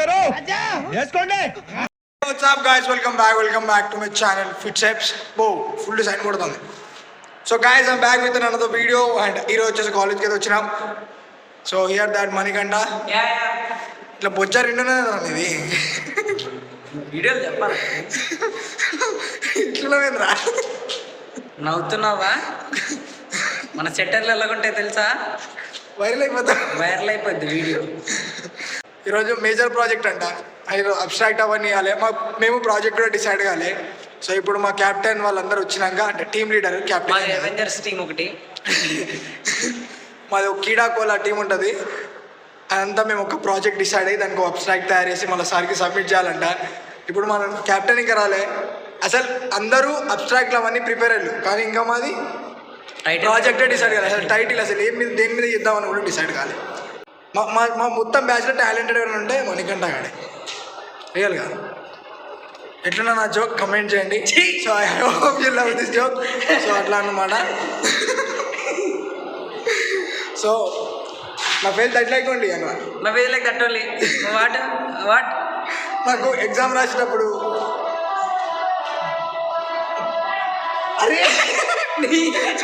గారు. వేసుకోండి. What's up guys welcome back welcome back to my channel fit సెప్స్ బో ఫుల్ సైన్ కొడుతుంది so guys I'm back with another video and ఈరోజు వచ్చేసి కాలేజ్కి అయితే వచ్చినాం. సో హియర్ దాట్ మణికంఠ ఇట్లా బొజ్జ రెండునే ఇది వీడియోలు చెప్పాలి? ఇట్లా రా? నవ్వుతున్నావా? మన సెట్టర్లు ఎలాగుంటాయి తెలుసా? వైరల్ అయిపోతా వైరల్ అయిపోద్ది వీడియో. ఈరోజు మేజర్ ప్రాజెక్ట్ అంట. ఐదు అబ్స్ట్రాక్ట్ అవన్నీ ఇవ్వాలి మా మేము ప్రాజెక్ట్ కూడా డిసైడ్ కాలే. సో ఇప్పుడు మా క్యాప్టెన్ వాళ్ళందరూ వచ్చినాక అంటే team leader captain Avengers team ఒకటి. మాది ఒక కీడా కోలా టీం ఉంటుంది. అదంతా మేము ఒక ప్రాజెక్ట్ డిసైడ్ అయ్యి దానికి అబ్స్ట్రాక్ట్ తయారు చేసి మళ్ళీ సార్కి సబ్మిట్ చేయాలంట. ఇప్పుడు మనం క్యాప్టెన్ ఇంకా రాలే. అసలు అందరూ అబ్స్ట్రాక్ట్లు అవన్నీ ప్రిపేర్ అయ్యారు. కానీ ఇంకా మాది ప్రాజెక్టే డిసైడ్ కాలేదు అసలు టైటిల్ అసలు ఏం మీద దేని మీద చేద్దామని కూడా డిసైడ్ కాలేదు మా మా మా మొత్తం బ్యాచ్లో టాలెంటెడ్ ఎవరైనా ఉంటే మణికంఠ గాడే. రియల్గా ఎట్లున్నా నా జోక్ కమెంట్ చేయండి. So I hope you love this joke so అట్లా అన్నమాట. సో నా పేరు తట్లేకోండి అన్న నా వేది like that only what what నాకు ఎగ్జామ్ రాసేటప్పుడు అరే!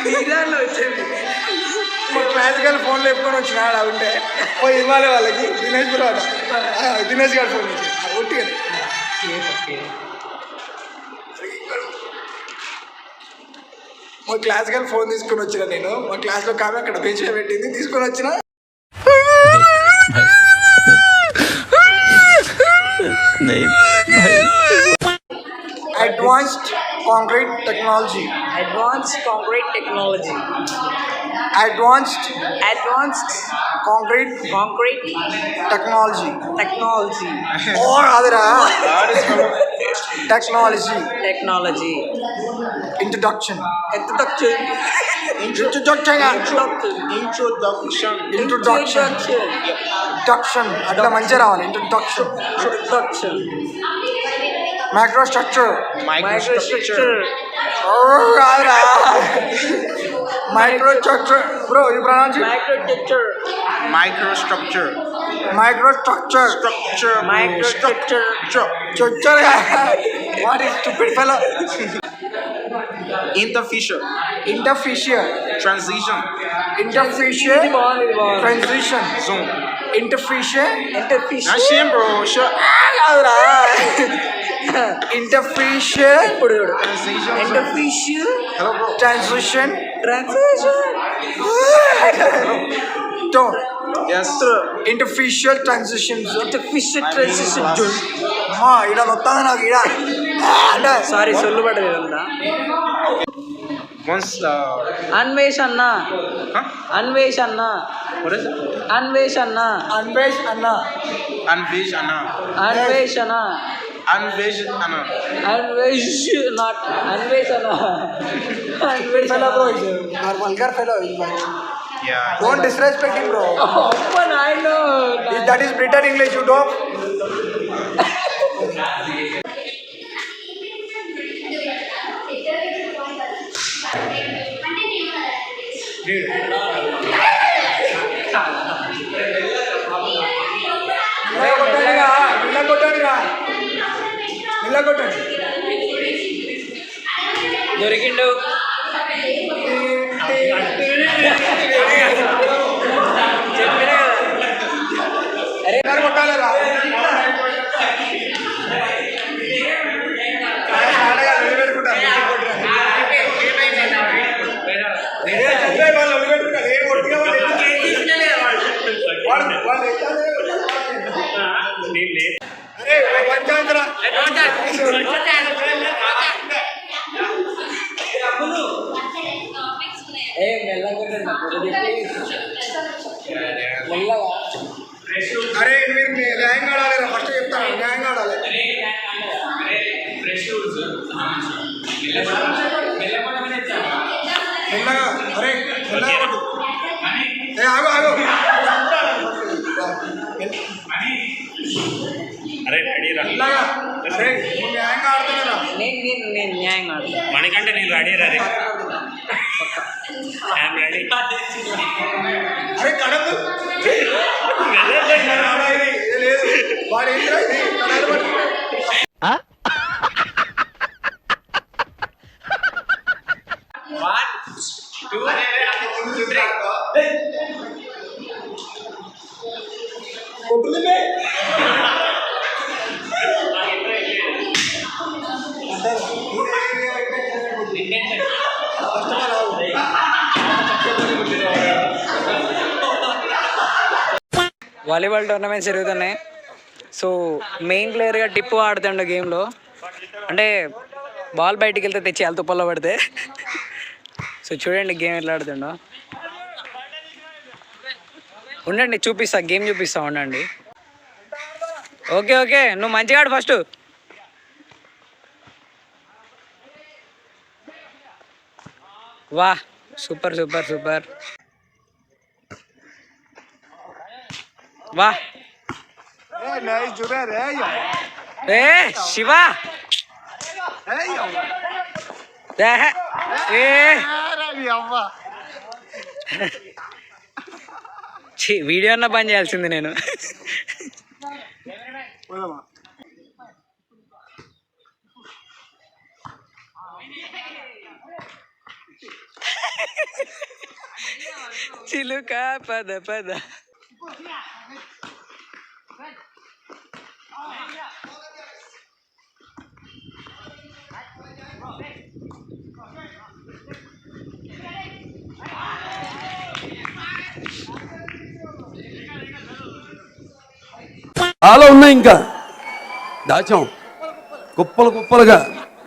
నీదాలో వచ్చేది. క్లాసికల్ ఫోన్ లేపుకొని వచ్చిన ఆడ ఉంటే. పోయి ఇవ్వాలి వాళ్ళకి. దినేష్ బ్రో దినేష్ గారు ఫోన్ చేసి ఒట్టిగా. మా క్లాసికల్ ఫోన్ తీసుకొని వచ్చిన నేను. మా క్లాస్లో కామె అక్కడ బెంచ్ పెట్టింది. తీసుకొని వచ్చిన. Advanced concrete technology advanced concrete technology advanced advanced concrete concrete technology technology ఓ అదిరా technology technology introduction introduction introduction introduction introduction introduction అట్లా మంచిగా రావాలి introduction introduction micro structure Microstructure. Bro, you pronounce it? Microstructure. Microstructure. Microstructure. Structure. bro. Microstructure. Stru- Structure. what is stupid fellow? Interfacial. Interfacial. Transition. Interfacial. Transition. Zone. Interfacial. Not Interfacial. shame, bro. Sure. Interfacial. Transition. zone. Interfacial. Hello, bro. Transition. Transition. Don't. Yes. Interfacial transitions. Interfacial transition. ಹಾ ಇಡ ಗೊತ್ತಾದ ಇಡ ಇಡ ಸಾರಿ ಸೊಲ್ಲಬೇಡ ಇದನ್ನ once Anvesh ಅನ್ನ ಅನ್ವೇಷ್ ಅನ್ನ ಅನ್ವೇಷ್ ಅನ್ನ ಅನ್ವೇಷ್ ಅನ್ನ ಅನ್ವೇಷ್ ಅನ್ನ ಅನ್ವೇಷ್ ಅನ್ನ Anvesh ah, Anna. Anvesh not Anvesh Anna. Anvesh fellow bro uh, is Don't disrespect him bro. Oh, Open I know. That is Britain English you don't. Dude. నిల్లగొట్టండి దొరికిండు చెప్పినా కదా అరే కొట్టాలిరా వాళ్ళు వాళ్ళు ఏ మెల్లగా మెల్లగా అరే మీరు మీ న్యాయంగా ఆడాలి ఫస్ట్ చెప్తాను న్యాయంగా ఆడాలి రా రే ఐఎమ్ రెడీ అరే కడదు ఆడాలి. ఇది లేదు వాడు ఏంట్రా వాలీబాల్ టోర్నమెంట్స్ జరుగుతున్నాయి. సో మెయిన్ ప్లేయర్గా టిప్పు ఆడుతుండు గేమ్లో. అంటే బాల్ బయటికి వెళ్తే తెచ్చి వాళ్ళ తుప్పల్లో పడితే. సో చూడండి గేమ్ ఎట్లా ఆడుతుండో. ఉండండి చూపిస్తా గేమ్ చూపిస్తా ఉండండి. ఓకే ఓకే నువ్వు మంచిగా ఆడు ఫస్ట్. వా సూపర్ సూపర్ సూపర్. వా ఏ శివ. ఏ వీడియో అన్న బంద్ చేయాల్సింది నేను చిలుక పద పద చాలా ఉన్నాయి ఇంకా. దాచాం. కుప్పలు కుప్పలుగా.